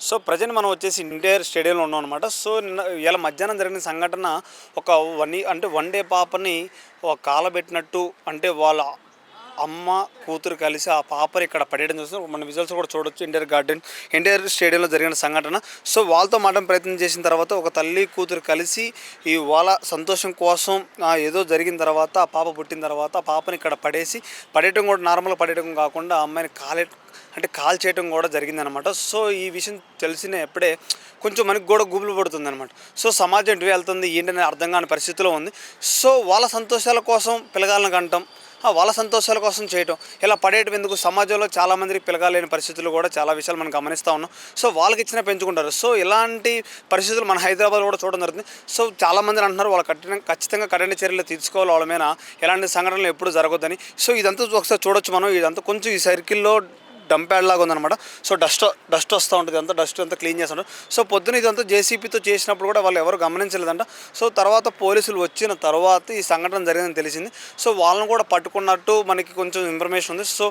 So present మనం వచ్చేసి ఇండియర్ స్టేడియంలో ఉన్నాం అనమాట సో నిన్న ఇలా మధ్యాహ్నం జరిగిన సంఘటన ఒక వన్ అంటే వన్ డే పాపని ఒక కాలబెట్టినట్టు అంటే వాళ్ళ అమ్మ కూతురు కలిసి ఆ పాపని ఇక్కడ పడేయడం చూస్తే మన విజువల్స్ కూడా చూడొచ్చు. ఇండియర్ గార్డెన్ ఇండియర్ స్టేడియంలో జరిగిన సంఘటన. సో వాళ్ళతో మాట్లాడే ప్రయత్నం చేసిన తర్వాత ఒక తల్లి కూతురు కలిసి ఈ వాళ్ళ సంతోషం కోసం ఏదో జరిగిన తర్వాత ఆ పాప పుట్టిన తర్వాత ఆ పాపని ఇక్కడ పడేసి పడేయటం కూడా నార్మల్గా పడేయటం కాకుండా ఆ అమ్మాయిని కాలే అంటే కాల్ చేయటం కూడా జరిగిందనమాట. సో ఈ విషయం తెలిసిన ఎప్పుడే కొంచెం మనకి కూడా గుబులు పడుతుంది అనమాట సో సమాజం ఎటు వెళ్తుంది ఏంటనే అర్థం కాని పరిస్థితిలో ఉంది. సో వాళ్ళ సంతోషాల కోసం పిల్లగాళ్ళని కంటాం. వాళ్ళ సంతోషాల కోసం చేయటం. ఇలా పడేయటం ఎందుకు? సమాజంలో చాలామందికి పిలగాలేని పరిస్థితులు కూడా చాలా విషయాలు మనం గమనిస్తూ ఉన్నాం. సో వాళ్ళకి ఇచ్చిన పెంచుకుంటారు. సో ఇలాంటి పరిస్థితులు మన హైదరాబాద్ కూడా చూడడం జరుగుతుంది. సో చాలామంది అంటున్నారు వాళ్ళ కఠిన ఖచ్చితంగా కఠిన చర్యలు తీసుకోవాలి వాళ్ళ మీద ఎలాంటి సంఘటనలు ఎప్పుడు జరగొద్దని? సో ఇదంతా ఒకసారి చూడొచ్చు మనం. ఇదంతా కొంచెం ఈ సర్కిల్లో డంప్యాడ్ లాగా ఉందన్నమాట. సో డస్ట్ డస్ట్ వస్తూ ఉంటుంది అంతా డస్ట్ అంతా క్లీన్ చేస్తుంటారు సో పొద్దున ఇదంతా జేసీపీతో చేసినప్పుడు కూడా వాళ్ళు ఎవరు గమనించలేదంట. సో తర్వాత పోలీసులు వచ్చిన తర్వాత ఈ సంఘటన జరిగిందని తెలిసింది. సో వాళ్ళని కూడా పట్టుకున్నట్టు మనకి కొంచెం ఇన్ఫర్మేషన్ ఉంది. సో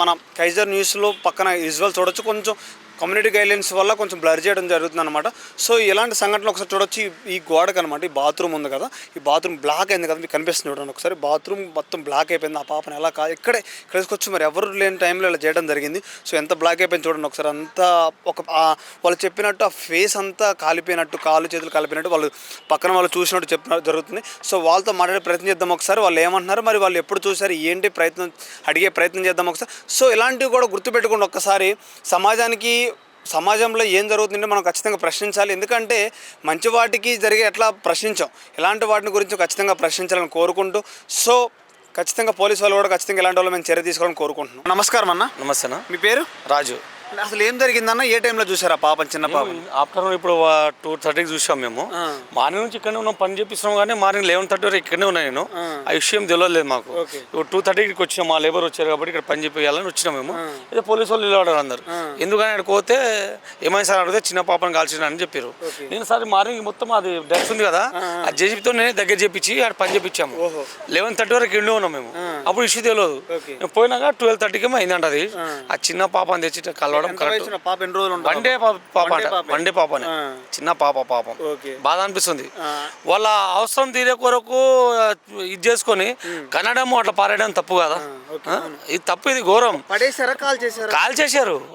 మన కైజర్ న్యూస్లో పక్కన విజువల్ చూడొచ్చు. కొంచెం కమ్యూనిటీ గైడ్లైన్స్ వల్ల కొంచెం బ్లర్ చేయడం జరుగుతుంది అనమాట సో ఇలాంటి సంఘటనలు ఒకసారి చూడొచ్చు. ఈ- గోడకు అనమాట ఈ బాత్రూమ్ ఉంది కదా. ఈ బాత్రూమ్ బ్లాక్ అయింది కదా మీకు కనిపిస్తుంది చూడండి ఒకసారి. బాత్రూమ్ మొత్తం బ్లాక్ అయిపోయింది. ఆ పాపను ఎలా కా ఇక్కడే ఇక్కడికి మరి ఎవరు లేని టైంలో ఇలా చేయడం జరిగింది. సో ఎంత బ్లాక్ అయిపోయింది చూడండి ఒకసారి. అంతా ఒక వాళ్ళు చెప్పినట్టు ఆ ఫేస్ అంతా కాలిపోయినట్టు కాలు చేతులు కాలిపోయినట్టు వాళ్ళు పక్కన వాళ్ళు చూసినట్టు చెప్పినట్టు జరుగుతుంది. సో వాళ్ళతో మాట్లాడే ప్రయత్నం చేద్దాం ఒకసారి. వాళ్ళు ఏమంటున్నారు? మరి వాళ్ళు ఎప్పుడు చూసారు? ఏంటి ప్రయత్నం? అడిగే ప్రయత్నం చేద్దాం ఒకసారి. సో ఇలాంటివి కూడా గుర్తుపెట్టుకోండి ఒక్కసారి. సమాజానికి సమాజంలో ఏం జరుగుతుందో మనం ఖచ్చితంగా ప్రశ్నించాలి. ఎందుకంటే మంచి వాటికి జరిగే ఎట్లా ప్రశ్నించాం. ఇలాంటి వాటిని గురించి ఖచ్చితంగా ప్రశ్నించాలని కోరుకుంటూ సో ఖచ్చితంగా పోలీసు వాళ్ళు కూడా ఖచ్చితంగా ఇలాంటి వాళ్ళు మేము చర్య తీసుకోవాలని కోరుకుంటున్నాం. నమస్కారం అన్న. నమస్తే మీ పేరు? రాజు. అసలు ఏం జరిగిందన్న ఏ టైంలో చూసారా పాప చిన్న పాప ఆఫ్టర్నూన్ ఇప్పుడు టూ థర్టీకి చూసాం మేము. మార్నింగ్ నుంచి ఇక్కడనే ఉన్నాం పని చేపిస్తున్నాం కానీ మార్నింగ్ లెవెన్ థర్టీ వరకు ఇక్కడనే ఉన్నా నేను. ఆ. విషయం తెలియలేదు మాకు. ఇప్పుడు టూ థర్టీకి వచ్చినాం మా లేబర్ వచ్చారు కాబట్టి ఇక్కడ పని చేయాలని వచ్చినాం మేము. అయితే పోలీసు వాళ్ళు నిలబడారు అందరు. ఎందుకని అక్కడికి పోతే ఏమైనా సార్ అడిగితే చిన్న పాపను కాల్చిన అని చెప్పారు నేను సార్ మార్నింగ్ మొత్తం అది డెక్స్ ఉంది కదా ఆ జేసీబీతో నేనే దగ్గర చేపించి ఆడ పని చేపించాము. లెవెన్ థర్టీ వరకు ఇండి ఉన్నాం మేము. అప్పుడు ఇష్యూ తెలియదు పోయినాక ట్వెల్వ్ థర్టీకి ఏమో అయిందంట అది. ఆ. చిన్న పాపని తెచ్చి కలవడం ఎంత కరెక్ట్. పాప ఎన్ని రోజులు వన్డే పాప? పాప వన్డే అంట. పాపే. వన్డే పాపనే. ఆ. చిన్న పాప పాపం. ఓకే. బాధ అనిపిస్తుంది. వాళ్ళ అవసరం తీరే కొరకు ఇది చేసుకొని కనడం అట్లా పారేయడం తప్పు కదా? ఇది తప్పు ఇది ఘోరం. పడేసారా కాల్ చేశారా? కాల్ చేశారు.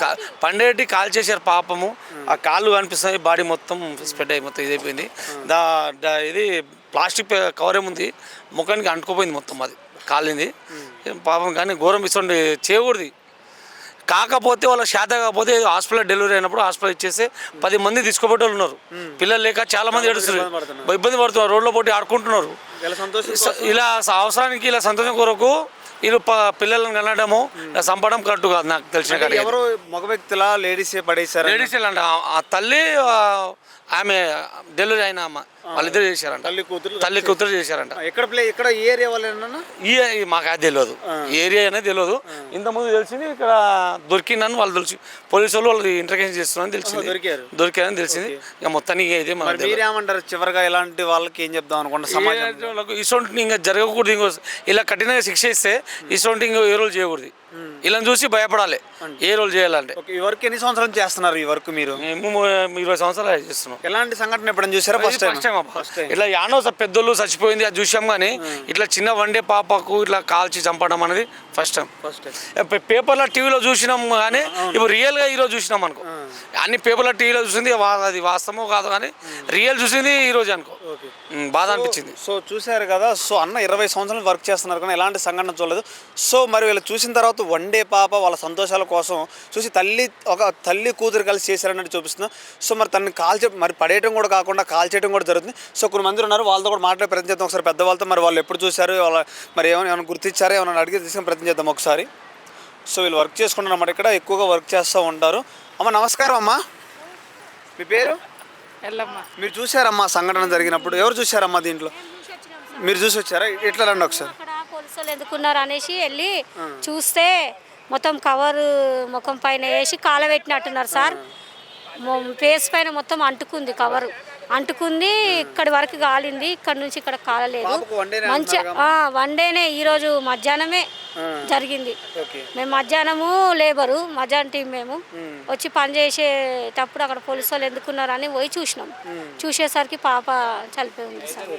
కా- పండేటి కాల్ చేశారు పాపము. ఆ కాళ్ళు కనిపిస్తాయి బాడీ మొత్తం స్ప్రెడ్ అయ్యి మొత్తం ఇదైపోయింది. దా దా- ఇది ప్లాస్టిక్ కవర్ ఏముంది? ముఖానికి అంటుకుపోయింది మొత్తం అది కాలింది. పాపం కానీ ఘోరం ఇస్తుంది చేయకూడదు. కాకపోతే వాళ్ళ శాత కాకపోతే హాస్పిటల్ డెలివరీ అయినప్పుడు హాస్పిటల్ ఇచ్చేస్తే పది మంది వాళ్ళు ఉన్నారు. పిల్లలు లేక చాలా మంది ఏడుస్తున్నారు. ఇబ్బంది పడుతున్నారు. రోడ్లో పోటీ ఆడుకుంటున్నారు. ఇలా అవసరానికి ఇలా సంతోషం కొరకు వీళ్ళు పిల్లలను కనడము చంపడం కరెక్ట్ కాదు నాకు తెలిసిన కాడికి ఎవరు మగ వ్యక్తులా లేడీసే పడేసారా లేడీస్ అంట. ఆ తల్లి ఆమె డెలివరీ అయిన అమ్మ. వాళ్ళిద్దరు చేశారంట. తల్లి కూతురు తల్లి కూతురు చేశారంట. ఎక్కడ ప్లే ఎక్కడ ఏ ఏరియా వాళ్ళేనా ఈ ఈ మాకు అది తెలియదు ఈ ఏరియా అనేది తెలియదు ఇంతకుముందు తెలిసింది ఇక్కడ దొరికిందని వాళ్ళు తెలిసి. పోలీసు వాళ్ళు వాళ్ళు ఇంటర్కేషన్ చేస్తున్నారని తెలిసింది. దొరికారు. దొరికారని తెలిసింది. ఇక మొత్తానికి ఇదే మరి మనకు మీరేమంటారు? చివరిగా ఇలాంటి వాళ్ళకి ఏం చెప్దాం అనుకుంటా సమాజం వాళ్ళకు ఇటువంటి ఇంకా జరగకూడదు. ఇంకో ఇలా కఠినంగా శిక్ష ఇస్తే ఇటువంటి ఇంకో ఏ రోజు చేయకూడదు. ఇలా చూసి భయపడాలి. ఏ రోజు చేయాలంటే. ఈ వర్క్ ఎన్ని సంవత్సరాలు చేస్తున్నారు ఈ వర్క్ మీరు? మేము ఇరవై సంవత్సరాలు చేస్తున్నాం. ఎలాంటి సంఘటన ఎప్పుడైనా చూసారా? ఫస్ట్ టైం ఫస్ట్ టైం అబ్బా. ఇట్లా యానో పెద్దోళ్ళు చచ్చిపోయింది అది చూసాం కానీ ఇట్లా చిన్న వన్డే పాపకు ఇట్లా కాల్చి చంపడం అనేది ఫస్ట్ టైం ఫస్ట్ టైం పే- పేపర్లో టీవీలో చూసినాం కానీ ఇప్పుడు రియల్గా ఈరోజు చూసినాం అనుకో. అన్ని పేపర్లో టీవీలో చూసింది అది వాస్తవమో కాదు కానీ రియల్ చూసింది ఈ రోజు అనుకో. ఉమ్, బాధ అనిపించింది. సో చూశారు కదా సో అన్న ఇరవై సంవత్సరాలు వర్క్ చేస్తున్నారు కానీ ఎలాంటి సంఘటన చూడలేదు. సో మరి వీళ్ళు చూసిన తర్వాత వన్ డే పాప వాళ్ళ సంతోషాల కోసం చూసి తల్లి ఒక తల్లి కూతురు కలిసి చేశారన్నట్టు చూపిస్తున్నా సో మరి తనని కాల్చే మరి పడేయడం కూడా కాకుండా కాల్ చేయడం కూడా జరుగుతుంది. సో కొన్ని మంది ఉన్నారు వాళ్ళతో కూడా మాట్లాడే ప్రయత్నం చేద్దాం. ఒకసారి పెద్దవాళ్ళతో మరి వాళ్ళు ఎప్పుడు చూశారు వాళ్ళ మరి ఏమైనా ఏమైనా గుర్తించారా ఏమైనా అడిగి తీసుకుని ప్రయత్నం చేద్దాం ఒకసారి. సో వీళ్ళు వర్క్ చేసుకుంటున్నారు అన్నమాట ఇక్కడ ఎక్కువగా వర్క్ చేస్తూ ఉంటారు. అమ్మ నమస్కారం అమ్మా. మీ పేరు? మీరు చూసారమ్మా సంఘటన జరిగినప్పుడు? ఎవరు చూసారమ్మా దీంట్లో? మీరు చూసి వచ్చారా? ఇట్లా రండి ఒకసారి? పోలీసులు ఎందుకున్నారు అనేసి వెళ్ళి చూస్తే మొత్తం కవర్ ముఖం పైన వేసి కాలబెట్టినట్టున్నారు సార్. మొ- ఫేస్ పైన మొత్తం అంటుకుంది కవరు. అంటుకుంది ఇక్కడి వరకు కాలింది ఇక్కడ నుంచి ఇక్కడ కాలలేదు. మంచి వన్ డేనే ఈరోజు మధ్యాహ్నమే జరిగింది. మేము మధ్యాహ్నము లేబరు మధ్యాహ్నం టీం మేము వచ్చి పని చేసేటప్పుడు అక్కడ పోలీసు వాళ్ళు ఎందుకున్నారని పోయి చూసినాం. చూసేసరికి పాప చనిపోయి ఉంది సార్